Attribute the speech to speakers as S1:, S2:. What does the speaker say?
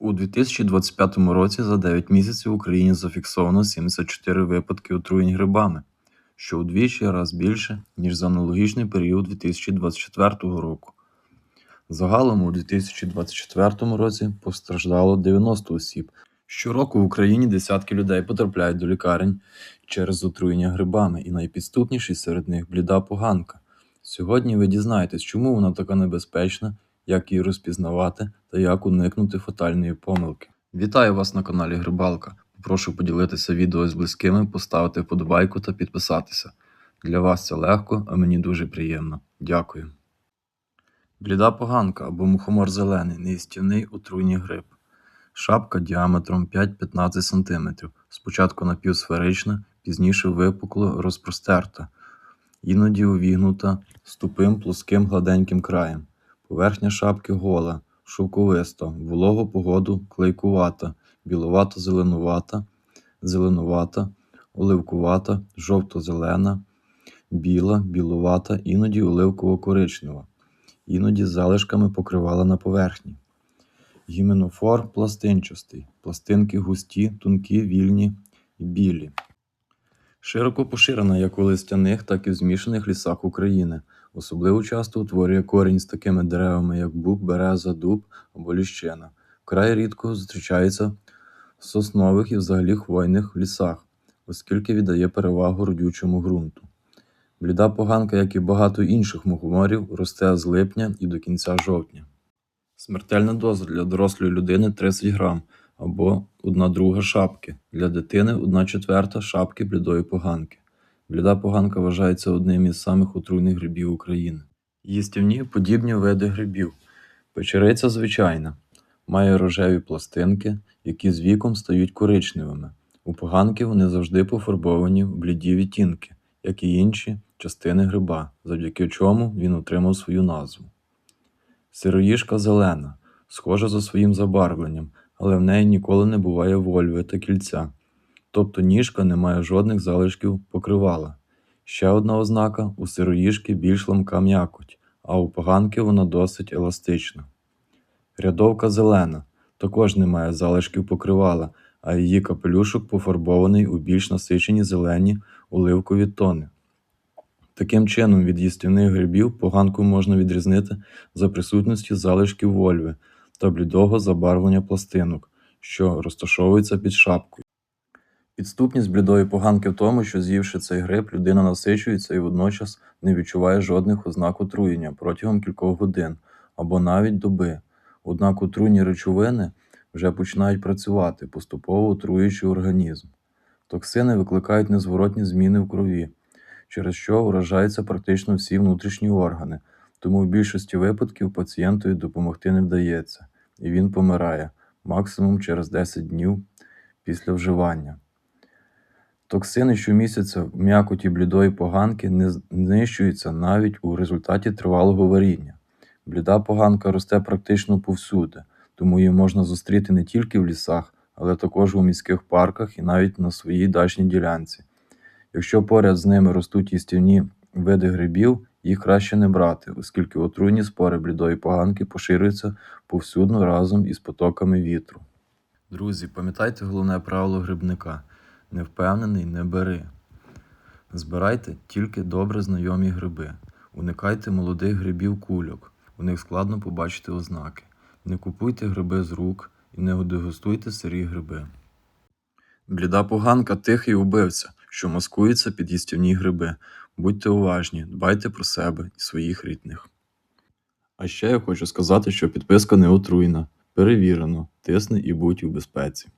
S1: У 2025 році за 9 місяців в Україні зафіксовано 74 випадки отруєнь грибами, що удвічі раз більше, ніж за аналогічний період 2024 року. Загалом у 2024 році постраждало 90 осіб. Щороку в Україні десятки людей потрапляють до лікарень через отруєння грибами, і найпідступніший серед них бліда поганка. Сьогодні ви дізнаєтесь, чому вона така небезпечна, як її розпізнавати та як уникнути фатальної помилки. Вітаю вас на каналі Грибалка. Прошу поділитися відео з близькими, поставити вподобайку та підписатися. Для вас це легко, а мені дуже приємно. Дякую. Бліда поганка або мухомор зелений неїстівний отруйний гриб. Шапка діаметром 5-15 см. Спочатку напівсферична, пізніше випукло розпростерта, іноді увігнута з тупим плоским гладеньким краєм. Поверхня шапки гола, шовковиста, вологу погоду клейкувата, біловато-зеленувата, зеленувата, оливкувата, жовто-зелена, біла, білувата, іноді оливково-коричнева, іноді залишками покривала на поверхні. Гіменофор пластинчастий, пластинки густі, тонкі, вільні і білі. Широко поширена як у листяних, так і в змішаних лісах України. Особливо часто утворює корінь з такими деревами, як буб, береза, дуб або ліщина. Вкрай рідко зустрічається в соснових і взагалі хвойних лісах, оскільки віддає перевагу родючому ґрунту. Бліда поганка, як і багато інших мухоморів, росте з липня і до кінця жовтня. Смертельна доза для дорослої людини 30 грам або 1 друга шапки, для дитини 1 четверта шапки блідої поганки. Бліда поганка вважається одним із самих отруйних грибів України. Їстівні подібні види грибів. Печериця звичайна, має рожеві пластинки, які з віком стають коричневими. У поганки вони завжди пофарбовані в бліді відтінки, як і інші частини гриба, завдяки чому він отримав свою назву. Сироїжка зелена, схожа за своїм забарвленням, але в неї ніколи не буває вольви та кільця. Тобто ніжка не має жодних залишків покривала. Ще одна ознака у сироїжки більш ламка м'якоть, а у поганки вона досить еластична. Рядовка зелена також не має залишків покривала, а її капелюшок пофарбований у більш насичені зелені оливкові тони. Таким чином, від їстівних грибів поганку можна відрізнити за присутністю залишків вольви та блідого забарвлення пластинок, що розташовуються під шапкою. Підступність блідої поганки в тому, що з'ївши цей гриб, людина насичується і водночас не відчуває жодних ознак отруєння протягом кількох годин або навіть доби. Однак отруйні речовини вже починають працювати, поступово отруюючи організм. Токсини викликають незворотні зміни в крові, через що вражаються практично всі внутрішні органи, тому в більшості випадків пацієнтові допомогти не вдається, і він помирає максимум через 10 днів після вживання. Токсини щомісяця в м'якоті блідої поганки не знищуються навіть у результаті тривалого варіння. Бліда поганка росте практично повсюди, тому її можна зустріти не тільки в лісах, але також у міських парках і навіть на своїй дачній ділянці. Якщо поряд з ними ростуть їстівні види грибів, їх краще не брати, оскільки отруйні спори блідої поганки поширюються повсюдно разом із потоками вітру. Друзі, пам'ятайте головне правило грибника не впевнений, не бери. Збирайте тільки добре знайомі гриби. Уникайте молодих грибів кульок, у них складно побачити ознаки. Не купуйте гриби з рук і не дегустуйте сирі гриби. Бліда поганка тихий убивця, що маскується під їстівні гриби. Будьте уважні, дбайте про себе і своїх рідних. А ще я хочу сказати, що підписка не отруйна. Перевірено, тисни і будь у безпеці.